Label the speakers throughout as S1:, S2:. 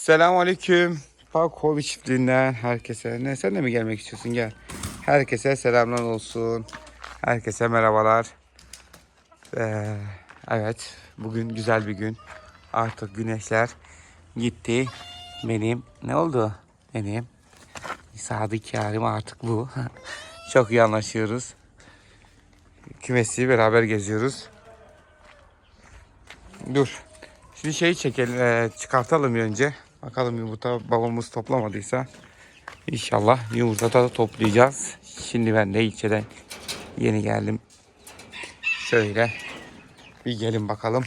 S1: Selamünaleyküm. Park Hobi çiftliğinden herkese. Ne sen de mi gelmek istiyorsun? Gel. Herkese selamlar olsun. Herkese merhabalar. Ee, evet, bugün güzel bir gün. Artık güneşler gitti. Benim ne oldu? Benim sadık yarim artık bu. Çok iyi anlaşıyoruz. Kümesi beraber geziyoruz. Dur. Şimdi şeyi çekelim, e, çıkartalım önce. Bakalım yumurta babamız toplamadıysa. İnşallah yumurta da toplayacağız. Şimdi ben de ilçeden yeni geldim. Şöyle bir gelin bakalım.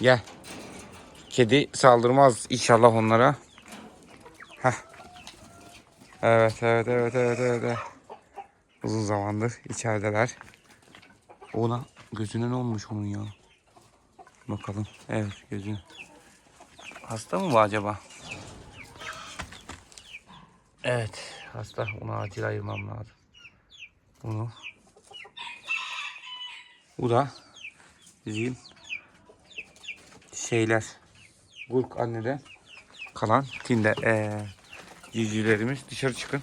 S1: Gel. Kedi saldırmaz inşallah onlara. Heh. Evet, evet, evet, evet, evet. Uzun zamandır içerideler. Ona gözüne ne olmuş onun ya? Bakalım. Evet gözü. Hasta mı bu acaba? Evet hasta. Onu acil ayırmam lazım. Bunu. Bu da bizim şeyler. Gurk anneden kalan tinde ee, civcivlerimiz. Dışarı çıkın.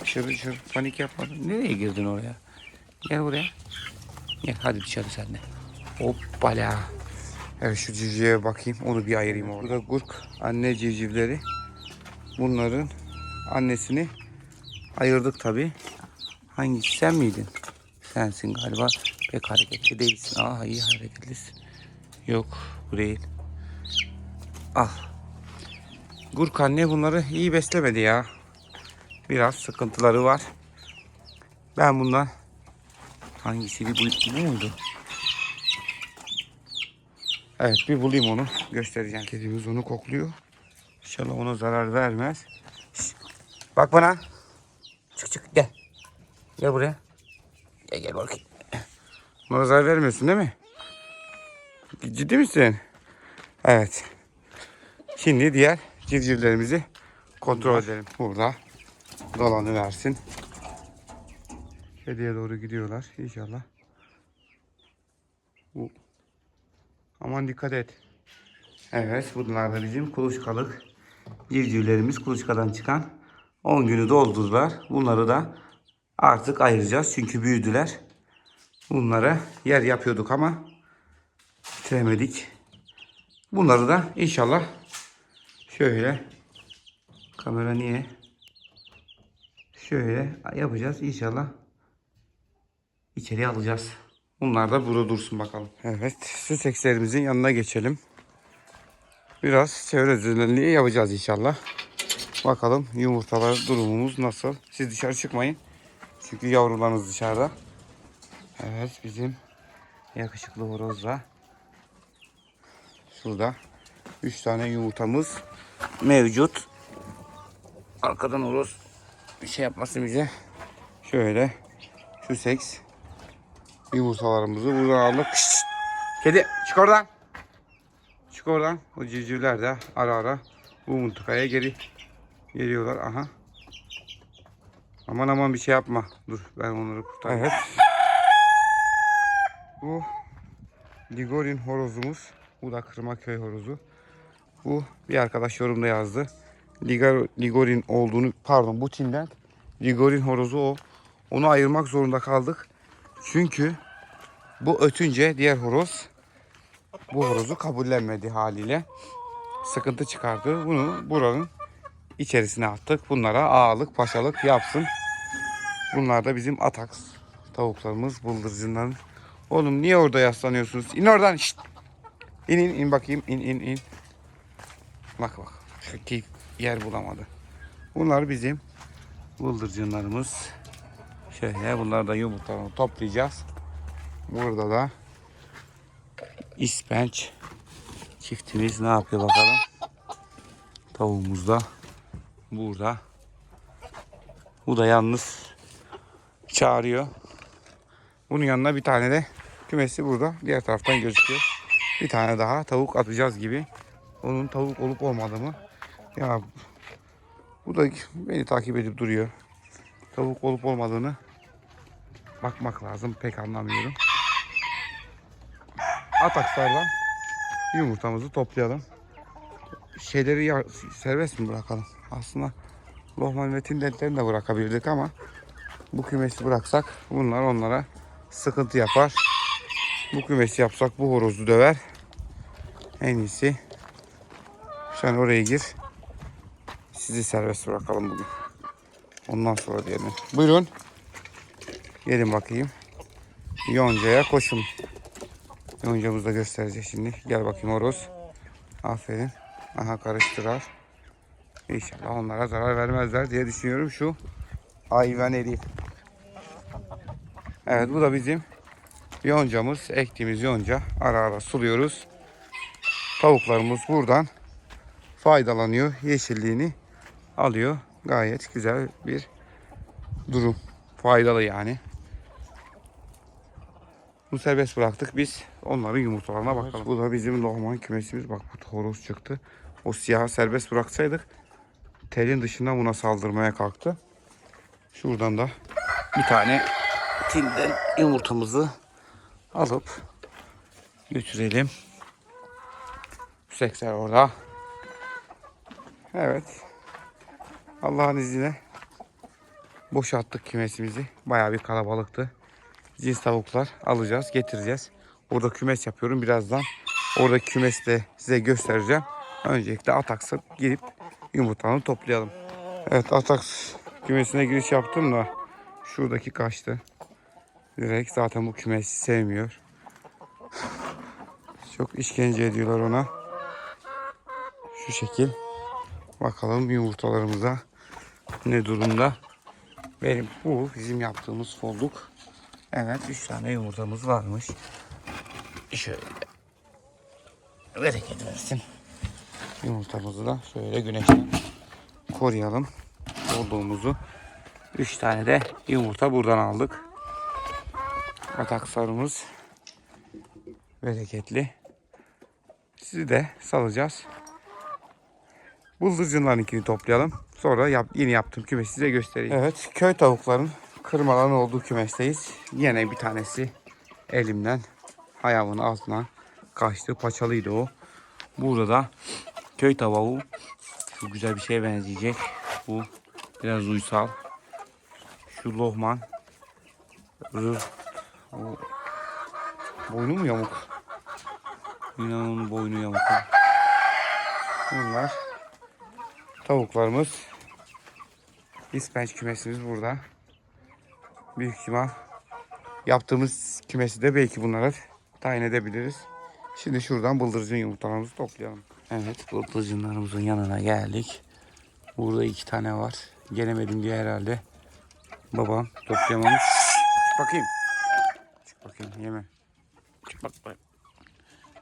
S1: Dışarı dışarı. Panik yapmadın. Nereye girdin oraya? Gel buraya. Gel hadi dışarı sen de. Hoppala. Evet şu civcive bakayım. Onu bir ayırayım orada. Burada gurk anne civcivleri. Bunların annesini ayırdık tabi. Hangisi sen miydin? Sensin galiba. Pek hareketli değilsin. Aa iyi hareketlisin. Yok bu değil. Al. Gurk anne bunları iyi beslemedi ya. Biraz sıkıntıları var. Ben bundan hangisiydi bu ne oldu? Evet bir bulayım onu göstereceğim. Kedimiz onu kokluyor. İnşallah ona zarar vermez. Şşt, Bak bana. Çık çık gel. Gel buraya. Gel gel bakayım. Ona zarar vermiyorsun değil mi? Ciddi misin? Evet. Şimdi diğer civcivlerimizi kontrol edelim. Burada dolanı versin. Kediye doğru gidiyorlar inşallah. Bu Aman dikkat et. Evet bunlar da bizim kuluçkalık civcivlerimiz kuluçkadan çıkan 10 günü doldurdular. Bunları da artık ayıracağız çünkü büyüdüler. Bunlara yer yapıyorduk ama bitiremedik. Bunları da inşallah şöyle kamera niye şöyle yapacağız inşallah içeriye alacağız. Bunlar da burada dursun bakalım. Evet, süsekslerimizin yanına geçelim. Biraz çevre düzenliği yapacağız inşallah. Bakalım yumurtalar durumumuz nasıl? Siz dışarı çıkmayın. Çünkü yavrularınız dışarıda. Evet, bizim yakışıklı horozla. Şurada 3 tane yumurtamız mevcut. Arkadan horoz bir şey yapmasın bize. Şöyle şu seks yumurtalarımızı buradan aldık. Şşt! Kedi çık oradan. Çık oradan. O civcivler de ara ara bu mıntıkaya geri geliyorlar. Aha. Aman aman bir şey yapma. Dur ben onları kurtarayım. Evet. Bu Ligorin horozumuz. Bu da Kırmaköy horozu. Bu bir arkadaş yorumda yazdı. Ligar, Ligorin olduğunu pardon bu tinden Ligorin horozu o. Onu ayırmak zorunda kaldık. Çünkü bu ötünce diğer horoz bu horozu kabullenmedi haliyle. Sıkıntı çıkardı. Bunu buranın içerisine attık. Bunlara ağalık, paşalık yapsın. Bunlar da bizim ataks tavuklarımız, bıldırcınların. Oğlum niye orada yaslanıyorsunuz? İn oradan. Şşt. İn in in bakayım. İn in in. Bak bak. Keyif yer bulamadı. Bunlar bizim bıldırcınlarımız. Şöyle bunlar da yumurtalarını toplayacağız. Burada da ispenç çiftimiz ne yapıyor bakalım. Tavuğumuz da burada. Bu da yalnız çağırıyor. Bunun yanına bir tane de kümesi burada. Diğer taraftan gözüküyor. Bir tane daha tavuk atacağız gibi. Onun tavuk olup olmadığını. Ya bu da beni takip edip duruyor. Tavuk olup olmadığını bakmak lazım. Pek anlamıyorum. Atakslardan yumurtamızı toplayalım. şeyleri ya- serbest mi bırakalım? Aslında Lohman ve tindetlerini de bırakabilirdik ama bu kümesi bıraksak bunlar onlara sıkıntı yapar. Bu kümesi yapsak bu horozu döver. En iyisi sen oraya gir. Sizi serbest bırakalım bugün. Ondan sonra diyelim. Buyurun. Gelin bakayım. Yonca'ya koşun. Yoncamızı da göstereceğiz şimdi. Gel bakayım horoz. Aferin. Aha karıştırar. İnşallah onlara zarar vermezler diye düşünüyorum şu hayvan herif. Evet bu da bizim yoncamız. Ektiğimiz yonca. Ara ara suluyoruz. Tavuklarımız buradan faydalanıyor. Yeşilliğini alıyor. Gayet güzel bir durum. Faydalı yani. Bu serbest bıraktık. Biz onların yumurtalarına bakalım. Bu da bizim normal kümesimiz. Bak bu horoz çıktı. O siyahı serbest bıraksaydık telin dışından buna saldırmaya kalktı. Şuradan da bir tane tilden yumurtamızı alıp götürelim. Sekser orada. Evet. Allah'ın izniyle boşalttık kümesimizi. Bayağı bir kalabalıktı. Cins tavuklar alacağız, getireceğiz. Orada kümes yapıyorum. Birazdan oradaki kümesi de size göstereceğim. Öncelikle Ataks'a girip yumurtalarını toplayalım. Evet Ataks kümesine giriş yaptım da şuradaki kaçtı. Direkt zaten bu kümesi sevmiyor. Çok işkence ediyorlar ona. Şu şekil. Bakalım yumurtalarımıza ne durumda. Benim bu bizim yaptığımız folduk. Evet 3 tane yumurtamız varmış. Şöyle bereket versin. Yumurtamızı da şöyle güneşten koruyalım. Olduğumuzu. 3 tane de yumurta buradan aldık. Atak sarımız bereketli. Sizi de salacağız. Bıldırcınlarınkini toplayalım. Sonra yap, yeni yaptığım kümesi size göstereyim. Evet köy tavukların kırmaların olduğu kümesteyiz. Yine bir tanesi elimden ayağımın altına kaçtı. Paçalıydı o. Burada da köy tavuğu şu güzel bir şeye benzeyecek. Bu biraz uysal. Şu lohman. Rır. O, boynu mu yamuk? Yine onun boynu yamuk. Bunlar tavuklarımız. İspenç kümesimiz burada. Büyük ihtimal yaptığımız kümesi de belki bunlara tayin edebiliriz. Şimdi şuradan bıldırcın yumurtalarımızı toplayalım. Evet bıldırcınlarımızın yanına geldik. Burada iki tane var. Gelemedim diye herhalde. Babam toplayamamış. Çık bakayım. Çık bakayım yeme. Çık bak bak.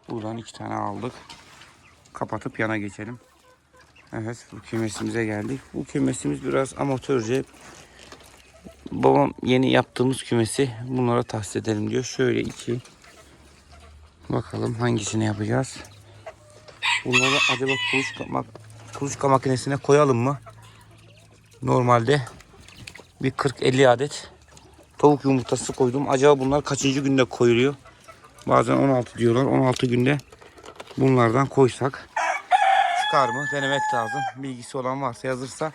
S1: Buradan iki tane aldık. Kapatıp yana geçelim. Evet bu kümesimize geldik. Bu kümesimiz biraz amatörce. Babam yeni yaptığımız kümesi bunlara tahsis edelim diyor. Şöyle iki. Bakalım hangisini yapacağız. Bunları acaba kuluçka, kuluçka makinesine koyalım mı? Normalde bir 40-50 adet tavuk yumurtası koydum. Acaba bunlar kaçıncı günde koyuluyor? Bazen 16 diyorlar. 16 günde bunlardan koysak çıkar mı? Denemek lazım. Bilgisi olan varsa yazırsa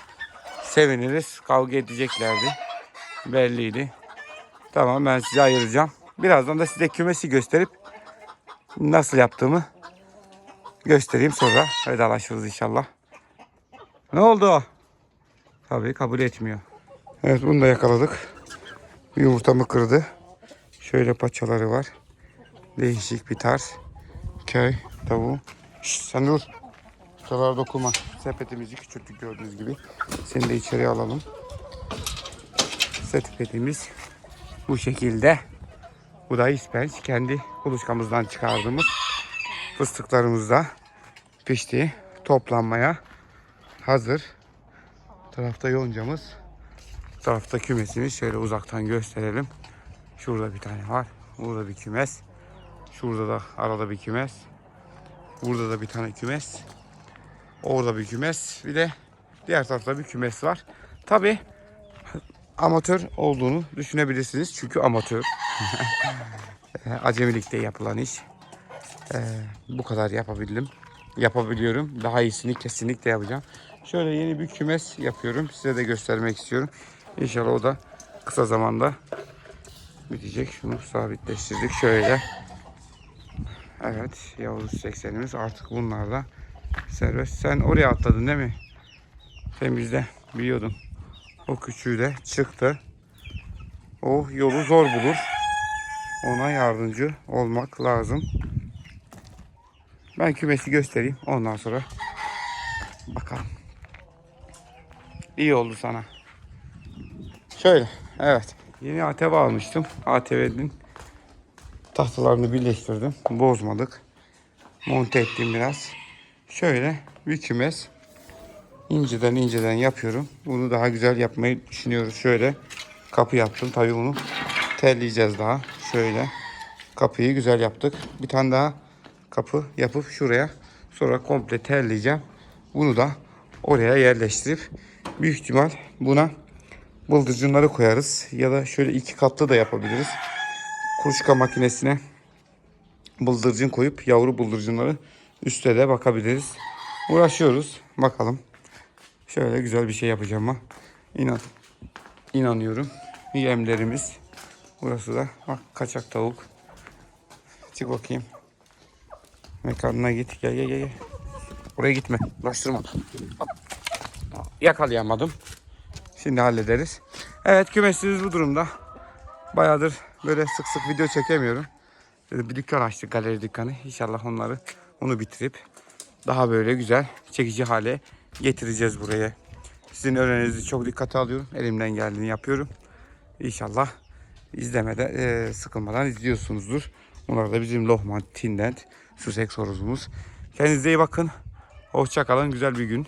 S1: seviniriz. Kavga edeceklerdi. Belliydi. Tamam ben size ayıracağım. Birazdan da size kümesi gösterip nasıl yaptığımı göstereyim sonra vedalaşırız inşallah. Ne oldu? Tabii kabul etmiyor. Evet bunu da yakaladık. Yumurtamı kırdı. Şöyle paçaları var. Değişik bir tarz. Köy tavuğu. Şşt, sen dur. Şuralara dokunma. Sepetimizi küçülttük gördüğünüz gibi. Seni de içeriye alalım. Sepetimiz bu şekilde. Bu da ispenç. Kendi kuluçkamızdan çıkardığımız fıstıklarımız da pişti. Toplanmaya hazır. Tarafta yoncamız. Tarafta kümesimiz. Şöyle uzaktan gösterelim. Şurada bir tane var. Burada bir kümes. Şurada da arada bir kümes. Burada da bir tane kümes. Orada bir kümes. Bir de diğer tarafta bir kümes var. Tabi amatör olduğunu düşünebilirsiniz. Çünkü amatör. Acemilikte yapılan iş. Ee, bu kadar yapabildim. yapabiliyorum. Daha iyisini kesinlikle yapacağım. Şöyle yeni bir kümes yapıyorum. Size de göstermek istiyorum. İnşallah o da kısa zamanda bitecek. Şunu sabitleştirdik şöyle. Evet Yavuz 80'imiz artık bunlarda serbest. Sen oraya atladın değil mi? Sen bizde biliyordum. O küçüğü de çıktı. O yolu zor bulur. Ona yardımcı olmak lazım. Ben kümesi göstereyim. Ondan sonra bakalım. İyi oldu sana. Şöyle. Evet. Yeni ATV almıştım. ATV'nin tahtalarını birleştirdim. Bozmadık. Monte ettim biraz. Şöyle bir kümes. İnceden inceden yapıyorum. Bunu daha güzel yapmayı düşünüyoruz. Şöyle kapı yaptım. Tabii bunu telleyeceğiz daha. Şöyle kapıyı güzel yaptık. Bir tane daha kapı yapıp şuraya sonra komple telleyeceğim. Bunu da oraya yerleştirip büyük ihtimal buna bıldırcınları koyarız. Ya da şöyle iki katlı da yapabiliriz. Kuluçka makinesine bıldırcın koyup yavru bıldırcınları üstte de bakabiliriz. Uğraşıyoruz. Bakalım. Şöyle güzel bir şey yapacağım ama inan inanıyorum. Yemlerimiz. Burası da bak kaçak tavuk. Çık bakayım. Mekanına git. Gel gel gel. Oraya gitme. Ulaştırma. Yakalayamadım. Şimdi hallederiz. Evet kümesimiz bu durumda. Bayağıdır böyle sık sık video çekemiyorum. Bir dükkan açtık galeri dükkanı. İnşallah onları onu bitirip daha böyle güzel çekici hale getireceğiz buraya. Sizin önerinizi çok dikkate alıyorum. Elimden geldiğini yapıyorum. İnşallah izlemeden e, sıkılmadan izliyorsunuzdur. Bunlar da bizim Lohman Tindent Sussex horozumuz. Kendinize iyi bakın. Hoşça kalın. Güzel bir gün.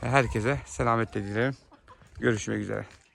S1: Herkese selametle dilerim. Görüşmek üzere.